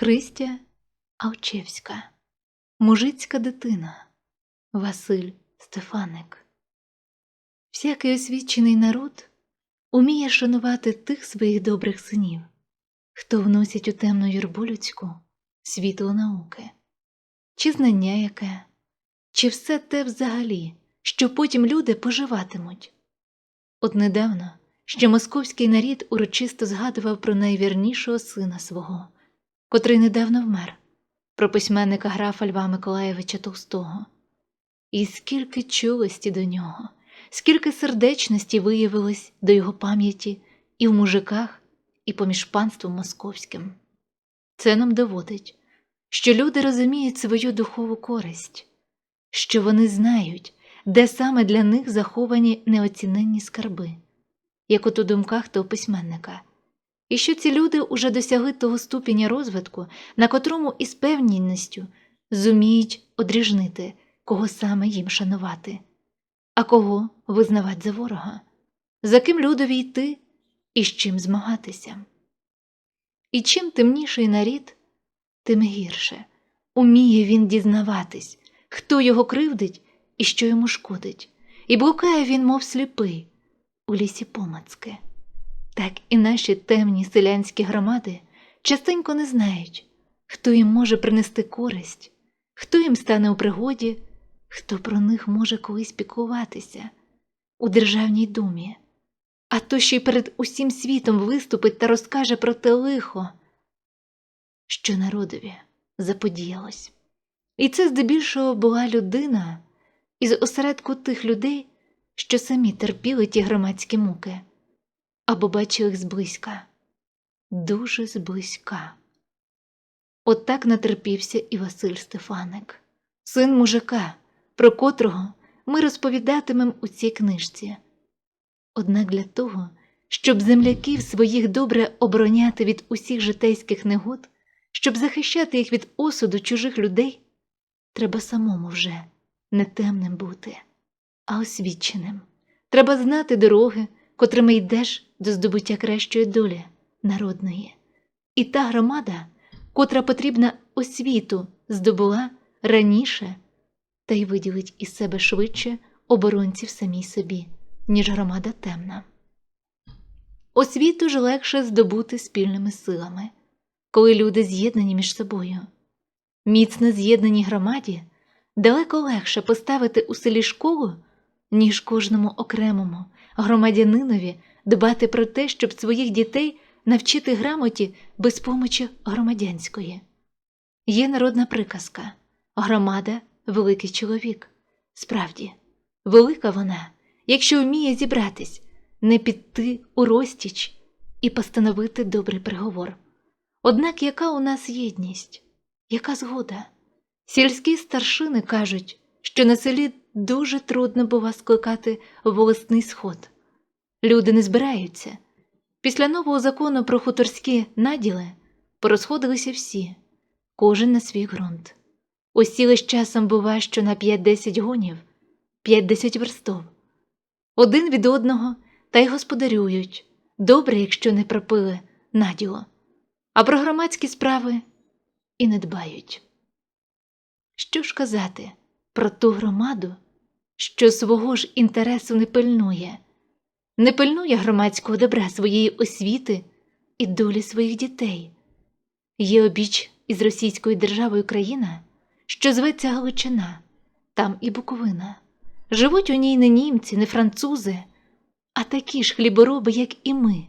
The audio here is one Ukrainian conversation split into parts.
Христя Алчевська, мужицька дитина, Василь Стефаник. Всякий освічений народ уміє шанувати тих своїх добрих синів, хто вносять у темну юрбу людську світло науки, чи знання яке, чи все те взагалі, що потім люди поживатимуть. От недавно ще московський нарід урочисто згадував про найвірнішого сина свого, котрий недавно вмер, про письменника графа Льва Миколаєвича Толстого. І скільки чулості до нього, скільки сердечності виявилось до його пам'яті і в мужиках, і поміж панством московським. Це нам доводить, що люди розуміють свою духову користь, що вони знають, де саме для них заховані неоціненні скарби, як от у думках того письменника, і що ці люди уже досягли того ступеня розвитку, на котрому із певністю зуміють одріжнити, кого саме їм шанувати, а кого визнавати за ворога, за ким людові йти? І з чим змагатися. І чим темніший нарід, тим гірше. Уміє він дізнаватись, хто його кривдить і що йому шкодить, і блукає він, мов сліпий, у лісі помацки. Так і наші темні селянські громади частенько не знають, хто їм може принести користь, хто їм стане у пригоді, хто про них може колись піклуватися у Державній думі, а то ще й перед усім світом виступить та розкаже про те лихо, що народові заподіялось. І це здебільшого була людина із осередку тих людей, що самі терпіли ті громадські муки, або бачили їх зблизька, дуже зблизька. От так натерпівся і Василь Стефаник, син мужика, про котрого ми розповідатимемо у цій книжці. Однак для того, щоб земляків своїх добре обороняти від усіх житейських негод, щоб захищати їх від осуду чужих людей, треба самому вже не темним бути, а освіченим. Треба знати дороги, котрими йдеш до здобуття кращої долі народної. І та громада, котра потрібна освіту, здобула раніше та й виділить із себе швидше оборонців самій собі, ніж громада темна. Освіту ж легше здобути спільними силами, коли люди з'єднані між собою. Міцно з'єднаній громаді далеко легше поставити у селі школу, ніж кожному окремому громадянинові дбати про те, щоб своїх дітей навчити грамоті без помочі громадянської. Є народна приказка громада великий чоловік. Справді, велика вона, якщо вміє зібратись, не піти у розтіч і постановити добрий приговор. Однак яка у нас єдність, яка згода? Сільські старшини кажуть, що на селі дуже трудно бува скликати волосний сход. Люди не збираються. Після нового закону про хуторські наділи порозходилися всі, кожен на свій ґрунт. Осіли з часом бува, що на 5-10 гонів, 5-10 верстов. Один від одного та й господарюють, добре, якщо не пропили наділо, а про громадські справи і не дбають. Що ж казати про ту громаду, що свого ж інтересу не пильнує, не пильнує громадського добра своєї освіти і долі своїх дітей? Є обіч із Російською державою країна, що зветься Галичина, там і Буковина. Живуть у ній не німці, не французи, а такі ж хлібороби, як і ми,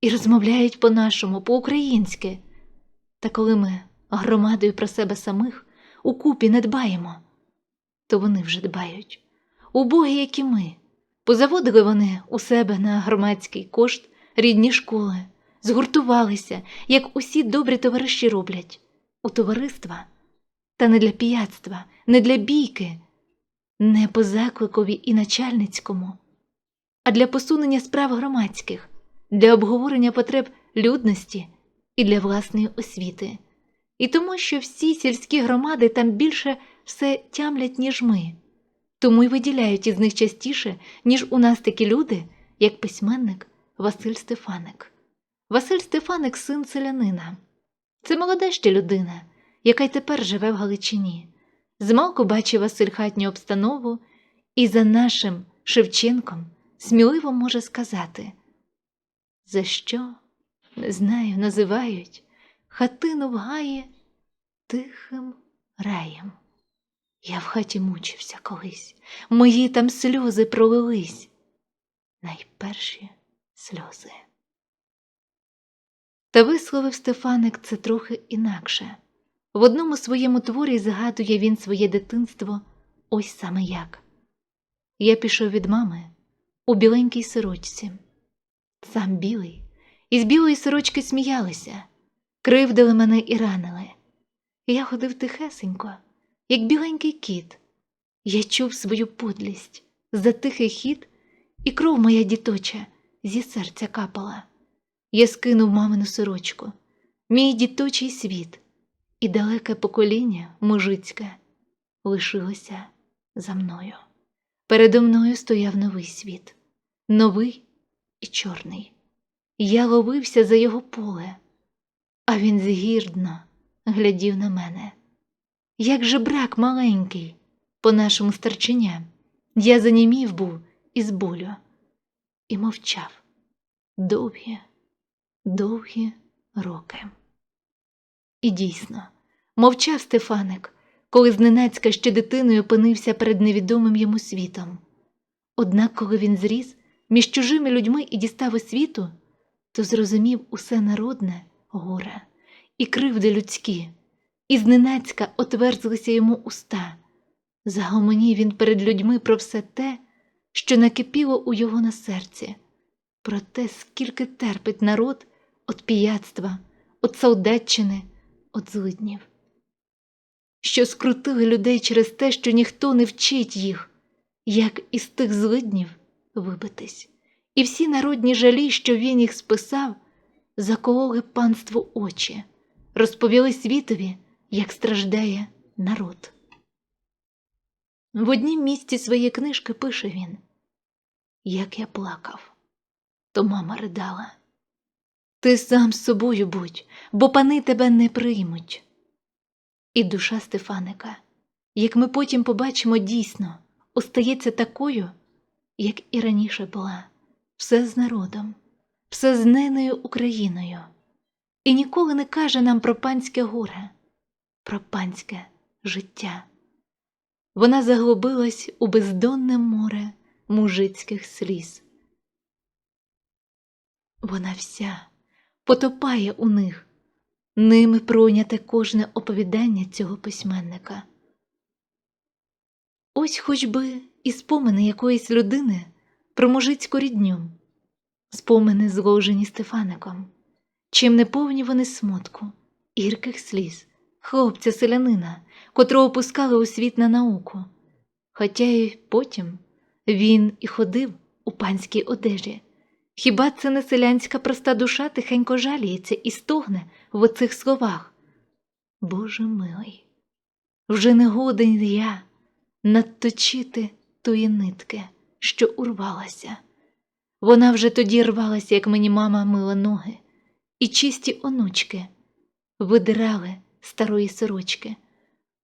і розмовляють по-нашому, по-українськи. Та коли ми громадою про себе самих укупі не дбаємо, то вони вже дбають. Убогі, як і ми, позаводили вони у себе на громадський кошт рідні школи, згуртувалися, як усі добрі товариші роблять, у товариства, та не для піяцтва, не для бійки, не по закликові і начальницькому, а для посунення справ громадських, для обговорення потреб людності і для власної освіти. І тому, що всі сільські громади там більше все тямлять, ніж ми, тому й виділяють із них частіше, ніж у нас такі люди, як письменник Василь Стефаник. Василь Стефаник син селянина. Це молода ще людина, яка й тепер живе в Галичині. Змалку бачив Василь хатню обстанову і за нашим Шевченком сміливо може сказати, за що, не знаю, називають хатину в гаї тихим раєм. Я в хаті мучився колись, мої там сльози пролились, найперші сльози. Та висловив Стефаник це трохи інакше. В одному своєму творі згадує він своє дитинство ось саме як. Я пішов від мами у біленькій сорочці, сам білий, із білої сорочки сміялися, кривдили мене і ранили. Я ходив тихесенько, як біленький кіт. Я чув свою подлість за тихий хід, і кров моя діточа зі серця капала. Я скинув мамину сорочку, мій діточий світ, і далеке покоління мужицьке лишилося за мною. Передо мною стояв новий світ, новий і чорний. Я ловився за його поле, а він згірдно глядів на мене. Як же брак маленький, по нашому старченням, я занімів був із болю і мовчав довгі, довгі роки. І дійсно, мовчав Стефаник, коли зненацька ще дитиною опинився перед невідомим йому світом. Однак, коли він зріс між чужими людьми і дістав освіту, то зрозумів усе народне горе і кривди людські, і зненацька отверзлися йому уста. Загомонів він перед людьми про все те, що накипіло у його на серці, про те, скільки терпить народ от піяцтва, от солдатчини, от злиднів, що скрутили людей через те, що ніхто не вчить їх, як із тих злиднів вибитись, і всі народні жалі, що він їх списав, закололи панству очі, розповіли світові, як страждає народ. В однім місці своєї книжки пише він Як я плакав, то мама ридала. Ти сам з собою будь, бо пани тебе не приймуть. І душа Стефаника, як ми потім побачимо дійсно, остається такою, як і раніше була, все з народом, все з неною Україною, і ніколи не каже нам про панське горе, про панське життя. Вона заглибилась у бездонне море мужицьких сліз. Вона вся потопає у них, ними пройняте кожне оповідання цього письменника. Ось хоч би і спомини якоїсь людини про мужицьку рідню, спомини, зложені Стефаником, чим не повні вони смутку, гірких сліз, хлопця селянина, котрого пускали у світ на науку, хоча й потім він і ходив у панській одежі. Хіба це не селянська проста душа тихенько жаліється і стогне в оцих словах? Боже милий, вже не годен я надточити тої нитки, що урвалася. Вона вже тоді рвалася, як мені мама мила ноги, і чисті онучки видирали старої сорочки,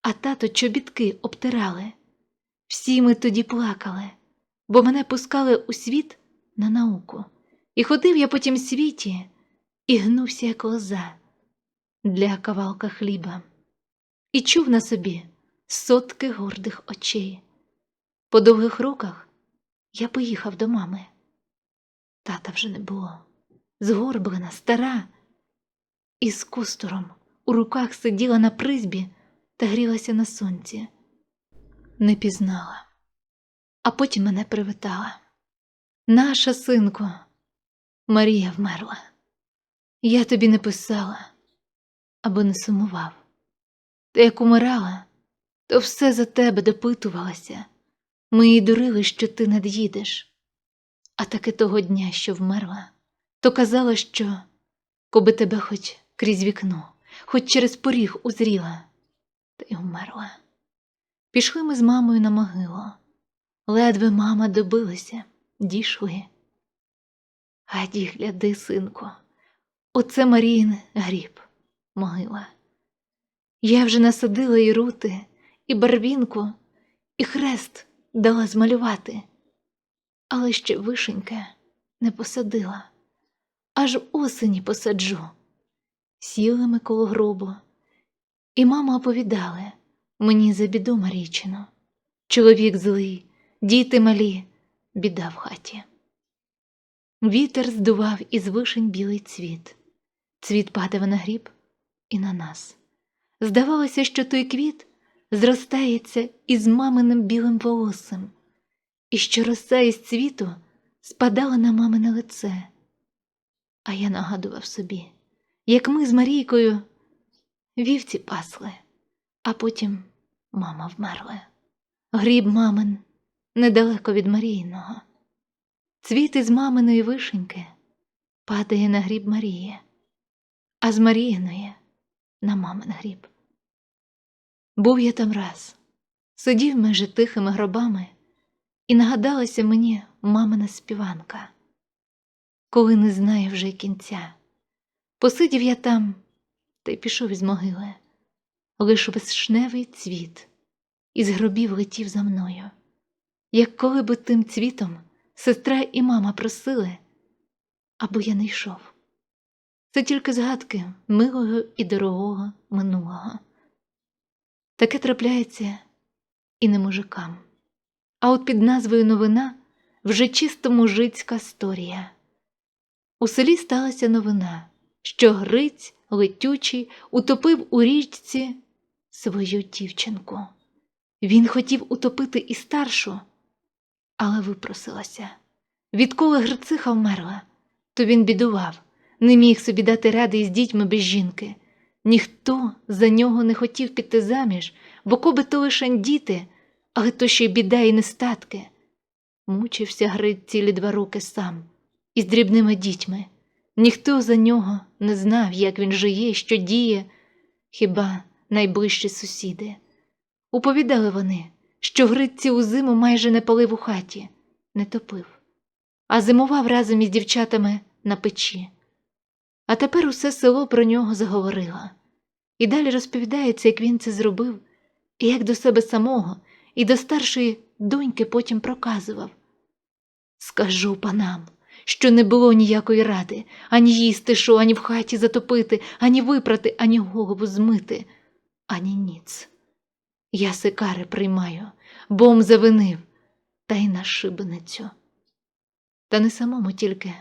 а тато чобітки обтирали. Всі ми тоді плакали, бо мене пускали у світ на науку. І ходив я по тім світі і гнувся, як лоза для кавалка хліба, і чув на собі сотки гордих очей. По довгих роках я поїхав до мами. Тата вже не було, згорблена, стара, і з кустуром у руках сиділа на призбі та грілася на сонці. Не пізнала, а потім мене привітала. Наша синко. Марія вмерла. Я тобі не писала або не сумував. Ти як умирала, то все за тебе допитувалася. Ми їй дурили, що ти над'їдеш. А таки того дня, що вмерла, то казала, що коби тебе хоч крізь вікно, хоч через поріг узріла, та й вмерла. Пішли ми з мамою на могилу. Ледве мама добилася, дійшли. Гаді, гляди, синку, оце Маріїн гріб. могила. Я вже насадила і рути, і барвінку, і хрест дала змалювати, але ще вишеньке не посадила, аж осені посаджу. Сіли ми коло гробу, і мама оповідали мені за біду Марічину. Чоловік злий, діти малі, біда в хаті. Вітер здував із вишень білий цвіт, цвіт падав на гріб і на нас. Здавалося, що той квіт зростається із маминим білим волоссям, і що роса із цвіту спадала на мамине лице. А я нагадував собі, як ми з Марійкою вівці пасли, а потім мама вмерла. Гріб мамин недалеко від Марійного. Цвіт із маминої вишеньки падає на гріб Марії, а з Маріїної на мамин гріб. Був я там раз, сидів межі тихими гробами, і нагадалася мені мамина співанка, коли не знає вже кінця. Посидів я там та й пішов із могили, лиш вишневий цвіт із гробів летів за мною, як коли би тим цвітом сестра і мама просили, аби я не йшов. Це тільки згадки милого і дорогого минулого. Таке трапляється і не мужикам. А от під назвою новина вже чисто мужицька сторія. У селі сталася новина, що Гриць летючий утопив у річці свою дівчинку. Він хотів утопити і старшу, але випросилася. Відколи Грициха вмерла, то він бідував, не міг собі дати ради із дітьми без жінки. Ніхто за нього не хотів піти заміж, бо коби то лишень діти, але то ще й біда і нестатки. Мучився Гриць цілі два роки сам, із дрібними дітьми. Ніхто за нього не знав, як він жиє, що діє, хіба найближчі сусіди. Уповідали вони, що Гриць цілу зиму майже не палив у хаті, не топив, а зимував разом із дівчатами на печі. А тепер усе село про нього заговорило. І далі розповідається, як він це зробив, і як до себе самого, і до старшої доньки потім проказував. Скажу панам, що не було ніякої ради ані їсти що, ані в хаті затопити, ані випрати, ані голову змити, ані ніц. Я сикари приймаю, бом завинив, та й на шибеницю. Та не самому тільки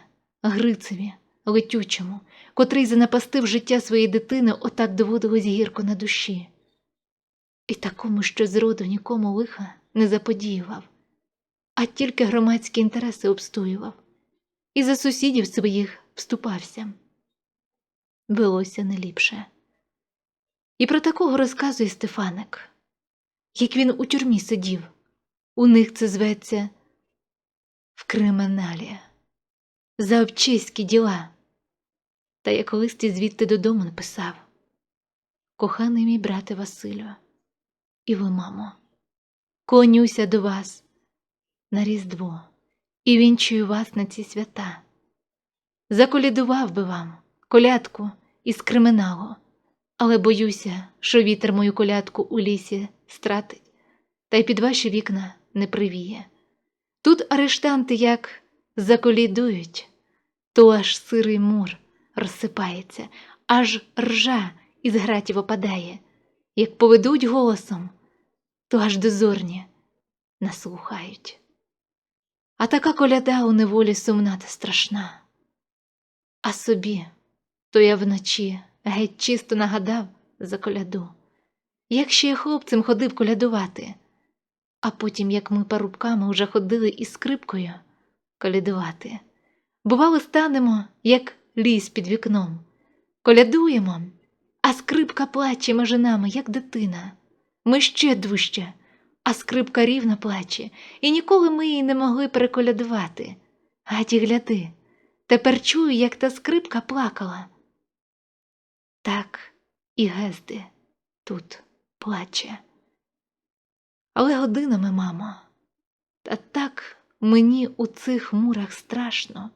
Грицеві, летючому, котрий занапастив життя своєї дитини, отак доводилось гірко на душі. І такому, що зроду нікому лиха не заподіював, а тільки громадські інтереси обстоював, і за сусідів своїх вступався. Велося не ліпше. І про такого розказує Стефаник, як він у тюрмі сидів, у них це зветься в криміналі за обчиські діла. Та як листі звідти додому написав Коханий мій брате Василю, і ви, мамо, клонюся до вас на Різдво і вінчую вас на ці свята. Заколядував би вам колядку із криміналу, але боюся, що вітер мою колядку у лісі стратить, та й під ваші вікна не привіє. Тут арештанти як заколідують, то аж сирий мур розсипається, аж ржа із гратів опадає, як поведуть голосом, то аж дозорні наслухають. А така коляда у неволі сумна та страшна. А собі то я вночі геть чисто нагадав за коляду, як ще я хлопцем ходив колядувати, а потім, як ми парубками уже ходили із скрипкою колядувати. Бувало, станемо, як ліс під вікном, колядуємо, а скрипка плаче межи нами, як дитина. Ми ще дужче, а скрипка рівно плаче, і ніколи ми її не могли переколядувати. Гаді, гляди, тепер чую, як та скрипка плакала. Так і Гезди тут плаче. Але годинами, мамо, та так мені у цих мурах страшно,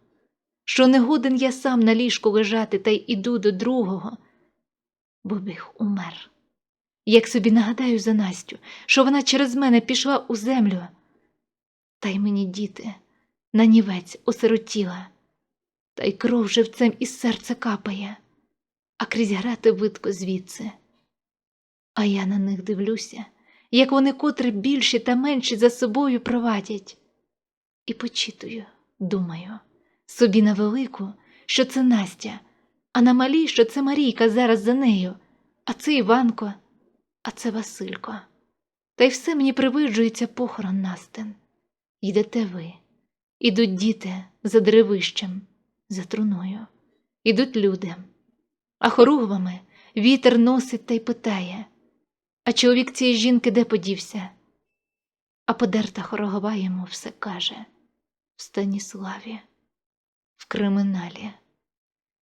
що не годен я сам на ліжку лежати та й іду до другого, бо біг умер. Як собі нагадаю за Настю, що вона через мене пішла у землю, та й мені діти на нівець осиротіла, та й кров живцем із серця капає, а крізь грати видко звідси. А я на них дивлюся, як вони котре більші та менші за собою провадять, і почитую, думаю, собі на велику, що це Настя, а на малій, що це Марійка зараз за нею, а це Іванко, а це Василько. Та й все мені привиджується похорон Настин. Йдете ви, ідуть діти за деревищем, за труною, ідуть люди, а хоругвами вітер носить та й питає, а чоловік цієї жінки де подівся? А подерта хорогова йому все каже в Станіславі, в криміналі.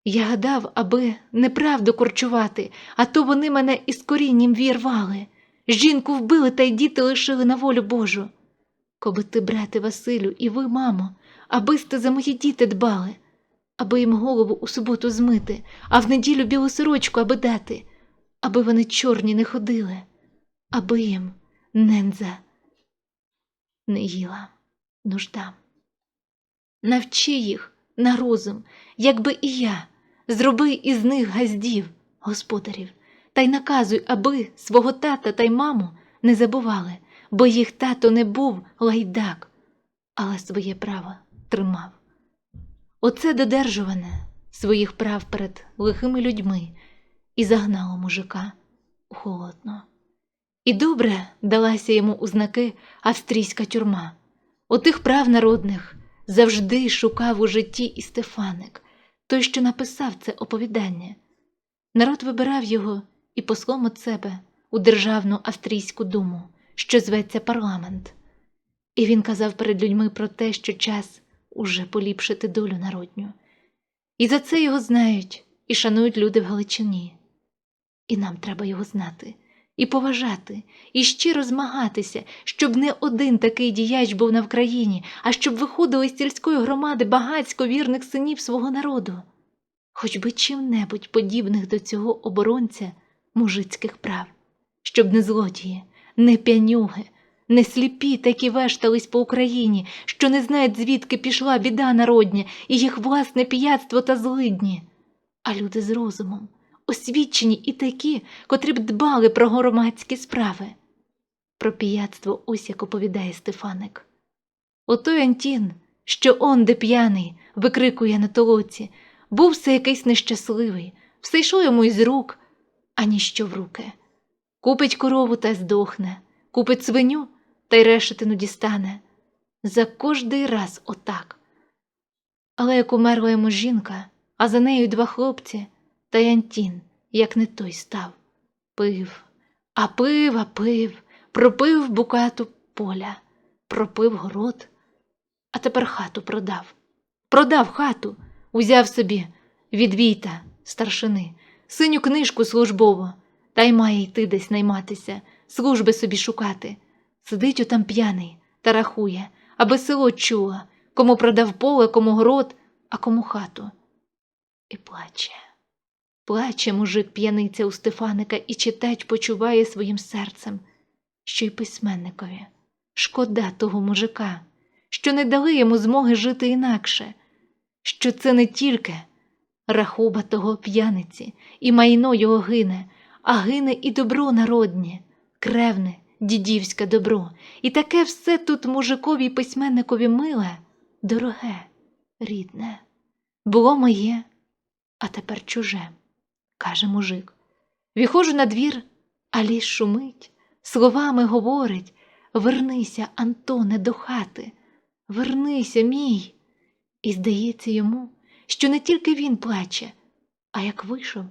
Я гадав, аби неправду корчувати, а то вони мене із корінням вірвали. Жінку вбили та й діти лишили на волю Божу. Коби ти, брате Василю, і ви, мамо, аби сте за мої діти дбали, аби їм голову у суботу змити, а в неділю білу сорочку аби дати, аби вони чорні не ходили, аби їм ненза не їла нужда. Навчи їх на розум, якби і я, зроби із них газдів, господарів, та й наказуй, аби свого тата та й маму не забували, бо їх тато не був лайдак, але своє право тримав. Оце додержуване своїх прав перед лихими людьми і загнало мужика у холодно. І добре далася йому у знаки австрійська тюрма. Отих прав народних завжди шукав у житті і Стефаник, той, що написав це оповідання. Народ вибирав його і послом від себе у Державну австрійську думу, що зветься парламент. І він казав перед людьми про те, що час уже поліпшити долю народню. І за це його знають і шанують люди в Галичині. І нам треба його знати, і поважати, і щиро змагатися, щоб не один такий діяч був на Вкраїні, а щоб виходили з сільської громади багацько вірних синів свого народу, хоч би чим-небудь подібних до цього оборонця мужицьких прав, щоб не злодії, не п'янюги, не сліпі такі вештались по Україні, що не знають, звідки пішла біда народня і їх власне п'ятство та злидні, а люди з розумом, освічені і такі, котрі б дбали про громадські справи. Про п'ятство ось як оповідає Стефаник. Отой Антін, що он де п'яний, викрикує на толоці, був все якийсь нещасливий, все йшло йому із рук, а ніщо в руки. Купить корову та здохне, купить свиню та й решетину дістане. За кожний раз отак. Але як умерла йому жінка, а за нею два хлопці, та й Антін, як не той став, пив, а пив, а пив, пропив букату поля, пропив город, а тепер хату продав. Продав хату, узяв собі від війта, старшини, синю книжку службову, та й має йти десь найматися, служби собі шукати. Сидить отам п'яний та рахує, аби село чуло, кому продав поле, кому город, а кому хату. І плаче. Плаче мужик п'яниця у Стефаника і читач почуває своїм серцем, що й письменникові. Шкода того мужика, що не дали йому змоги жити інакше, що це не тільки рахуба того п'яниці, і майно його гине, а гине і добро народнє, кревне, дідівське добро, і таке все тут мужикові й письменникові миле, дороге, рідне. Було моє, а тепер чуже, каже мужик. Віходжу на двір, а ліс шумить, словами говорить Вернися, Антоне, до хати, вернися, мій. І здається йому, що не тільки він плаче, а як вийшов,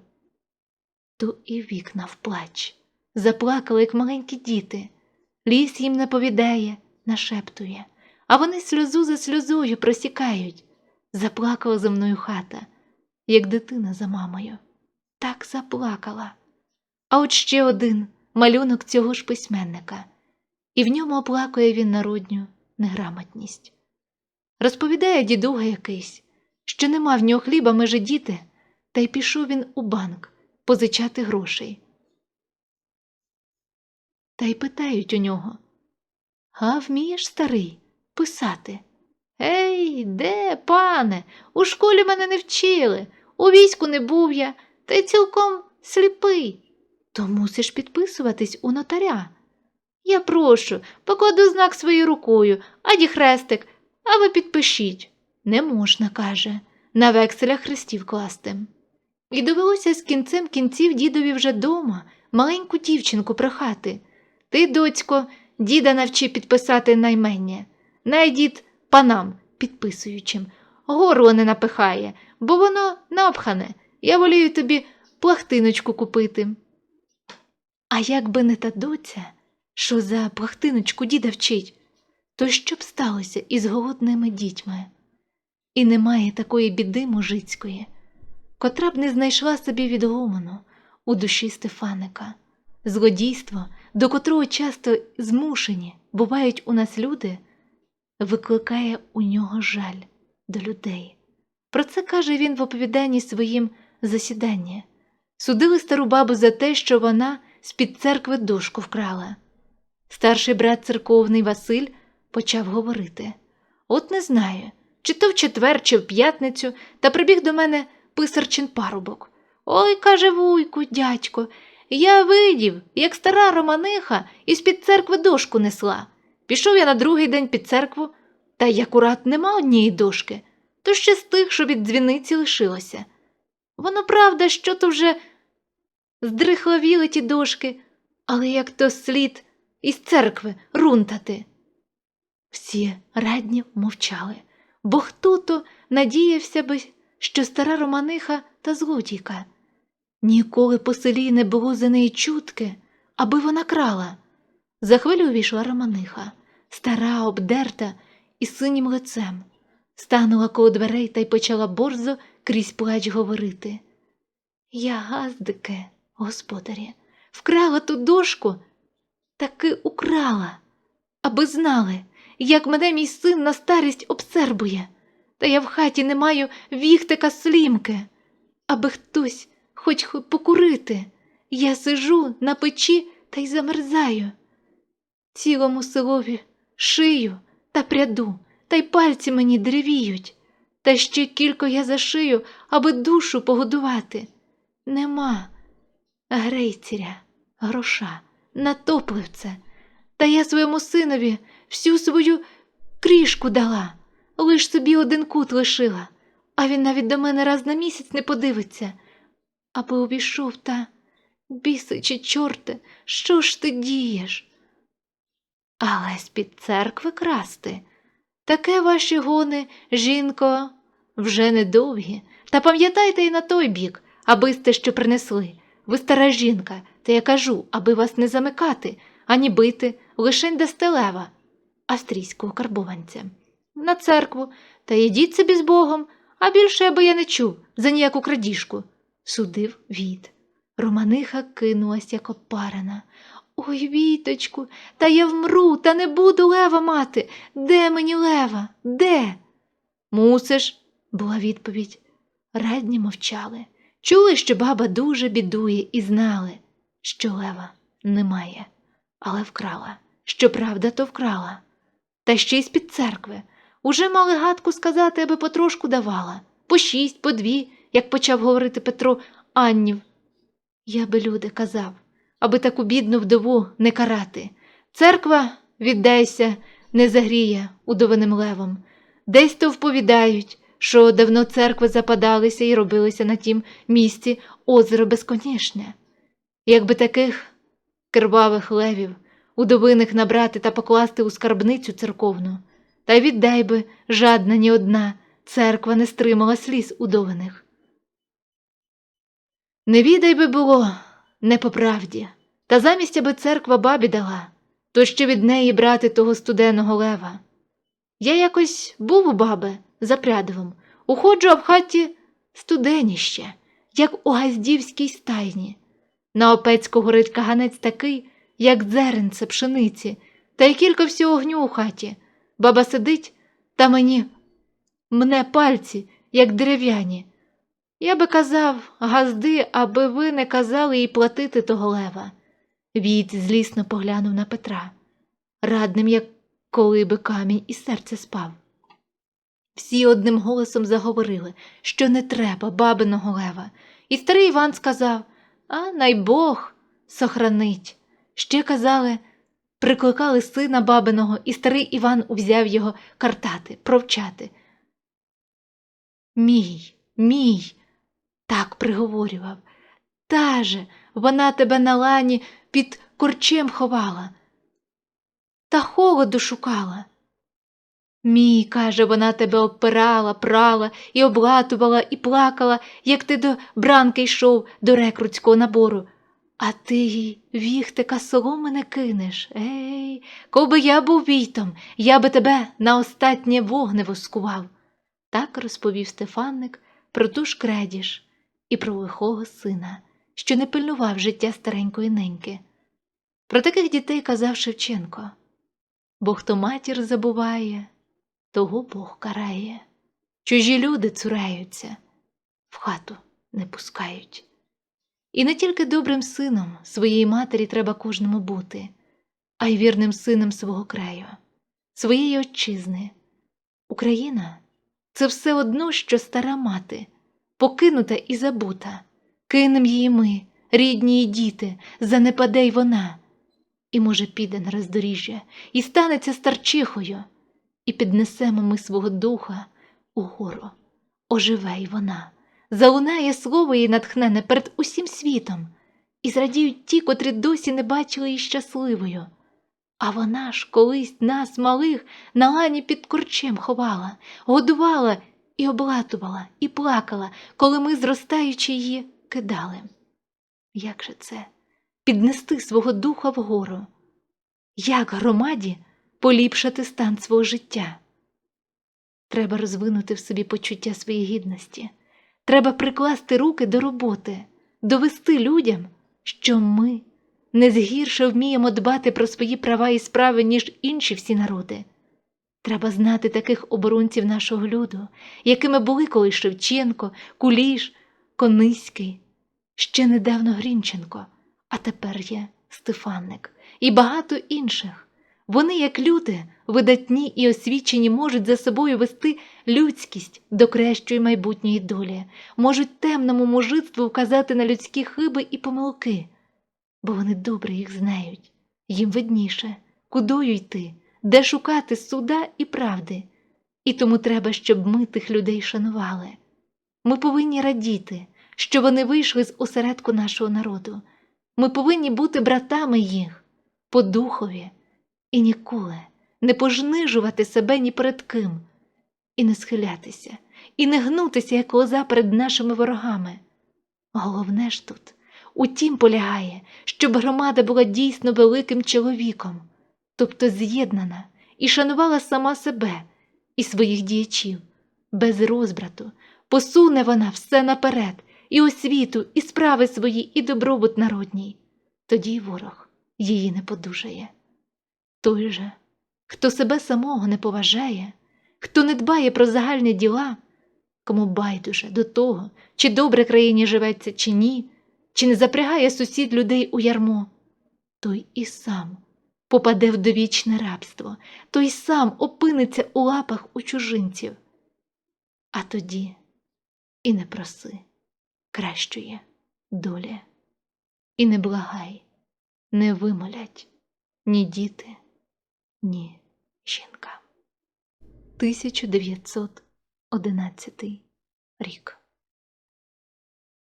то і вікна вплач. Заплакали, як маленькі діти. Ліс їм наповідає, нашептує, а вони сльозу за сльозою просікають. Заплакала за мною хата, як дитина за мамою. Так заплакала. А от ще один малюнок цього ж письменника, і в ньому оплакує він народню неграмотність. Розповідає дідуга якийсь, що нема в нього хліба межи діти, та й пішов він у банк позичати грошей. Та й питають у нього А вмієш, старий, писати? Ей, де, пане? У школі мене не вчили, у війську не був я, й цілком сліпий. То мусиш підписуватись у нотаря. Я прошу, покладу знак своєю рукою, аді хрестик, а ви підпишіть. Не можна, каже, на векселях хрестів класти. І довелося з кінцем кінців дідові вже дома маленьку дівчинку прохати. Ти, доцько, діда навчи підписати наймення. Найдід панам підписуючим. Горло не напихає, бо воно напхане. Я волію тобі плахтиночку купити. А як би не та доця, що за плахтиночку діда вчить, то що б сталося із голодними дітьми? І немає такої біди мужицької, котра б не знайшла собі відломану у душі Стефаника. Злодійство, до котрого часто змушені бувають у нас люди, викликає у нього жаль до людей. Про це каже він в оповіданні своїм засідання. Судили стару бабу за те, що вона з-під церкви дошку вкрала. Старший брат церковний Василь почав говорити: От не знаю, чи то в четвер, чи в п'ятницю, та прибіг до мене писарчин парубок. Ой, каже вуйку, дядько, я видів, як стара романиха із-під церкви дошку несла. Пішов я на другий день під церкву, та й акурат нема однієї дошки, то ще з тих, що від дзвіниці лишилося. Воно правда, що то вже здрихловіли ті дошки, але як то слід із церкви рунтати. Всі радні мовчали, бо хто то надіявся би, що стара романиха та злодійка. Ніколи по селі не було за неї чутки, аби вона крала. За хвилю увійшла романиха, стара, обдерта і синім лицем, станула коло дверей та й почала борзо крізь плач говорити. Я, газдике, господарі, вкрала ту дошку, таки украла, аби знали, як мене мій син на старість обсербує, та я в хаті не маю віхтика слімки, аби хтось хоч покурити. Я сижу на печі та й замерзаю. Цілому селові шию та пряду, та й пальці мені деревіють, та ще кілько я зашию, аби душу погодувати. Нема грейціря, гроша, натопливце, та я своєму синові всю свою крішку дала, лиш собі один кут лишила, а він навіть до мене раз на місяць не подивиться, аби обійшов та біси чи чорти, що ж ти дієш? Але з-під церкви красти. Таке ваші гони, жінко, вже недовгі. Та пам'ятайте і на той бік, аби сте що принесли. Ви стара жінка, та я кажу, аби вас не замикати, ані бити, лишень дасте лева, австрійського карбованця. На церкву, та йдіть собі з Богом, а більше аби я не чув за ніяку крадіжку. Судив від. Романиха кинулась, як опарена. Ой, віточку, та я вмру, та не буду лева мати. Де мені лева? Де? Мусиш, була відповідь. Радні мовчали. Чули, що баба дуже бідує, і знали, що лева немає, але вкрала. Щоправда, то вкрала. Та ще й з-під церкви. Уже мали гадку сказати, аби потрошку давала, по шість, по дві, як почав говорити Петро Аннів. Я би люди казав, аби таку бідну вдову не карати. Церква, віддайся, не загріє удовиним левом. Десь то вповідають, що давно церкви западалися і робилися на тім місці озеро безконечне. Якби таких кривавих левів, удовиних набрати та покласти у скарбницю церковну, та віддай би жадна ні одна церква не стримала сліз удовиних. Не відай би було, не по правді, та замість аби церква бабі дала, то ще від неї брати того студеного лева. Я якось був у баби за прядовом, уходжу в хаті студеніще, як у газдівській стайні. На опецьку горить каганець такий, як дзеренце пшениці, та й кілька всього огню у хаті. Баба сидить та мені мне пальці, як дерев'яні. Я би казав, газди, аби ви не казали їй платити того лева. Війт злісно поглянув на Петра, радним, як коли би камінь із серця спав. Всі одним голосом заговорили, що не треба бабиного лева, і старий Іван сказав А най Бог сохранить. Ще казали, прикликали сина бабиного, і старий Іван узяв його картати, провчати. Мій, мій, так приговорював. Та же, вона тебе на лані під корчем ховала, та холоду шукала. Мій, каже, вона тебе обпирала, прала і облатувала, і плакала, як ти до бранки йшов до рекрутського набору. А ти їй віхтика соломи не кинеш. Ей, коби я був війтом, я би тебе на остатнє вогнево скував. Так розповів Стефанник про ту ж кредіж і про лихого сина, що не пильнував життя старенької неньки. Про таких дітей казав Шевченко бо хто матір забуває, того Бог карає. Чужі люди цураються, в хату не пускають. І не тільки добрим сином своєї матері треба кожному бути, а й вірним сином свого краю, своєї отчизни. Україна це все одно, що стара мати, покинута і забута. Кинем її ми, рідні й діти, занепаде й вона. І, може, піде на роздоріжжя, і станеться старчихою, і піднесемо ми свого духа угору. Оживе й вона, залунає слово їй натхнене перед усім світом, і зрадіють ті, котрі досі не бачили її щасливою. А вона ж колись нас, малих, на лані під корчем ховала, годувала і облатувала, і плакала, коли ми, зростаючи її, кидали. Як же це? Піднести свого духа вгору? Як громаді поліпшити стан свого життя? Треба розвинути в собі почуття своєї гідності, треба прикласти руки до роботи, довести людям, що ми не згірше вміємо дбати про свої права і справи, ніж інші всі народи. Треба знати таких оборонців нашого люду, якими були колись Шевченко, Куліш, Кониський, ще недавно Грінченко, а тепер є Стефанник і багато інших. Вони, як люди, видатні і освічені, можуть за собою вести людськість до кращої майбутньої долі, можуть темному мужицтву вказати на людські хиби і помилки, бо вони добре їх знають, їм видніше, кудою йти, де шукати суда і правди. І тому треба, щоб ми тих людей шанували. Ми повинні радіти, що вони вийшли з осередку нашого народу. Ми повинні бути братами їх по духові і ніколи не пожнижувати себе ні перед ким, і не схилятися, і не гнутися, як лоза перед нашими ворогами. Головне ж тут у тім полягає, щоб громада була дійсно великим чоловіком, тобто з'єднана і шанувала сама себе і своїх діячів, без розбрату, посуне вона все наперед, і освіту, і справи свої, і добробут народній. Тоді й ворог її не подужає. Той же, хто себе самого не поважає, хто не дбає про загальні діла, кому байдуже до того, чи добре країні живеться, чи ні, чи не запрягає сусід людей у ярмо, той і сам попаде в довічне рабство, той сам опиниться у лапах у чужинців. А тоді і не проси кращої долі, і не благай, не вимолять ні діти, ні жінка. 1911 рік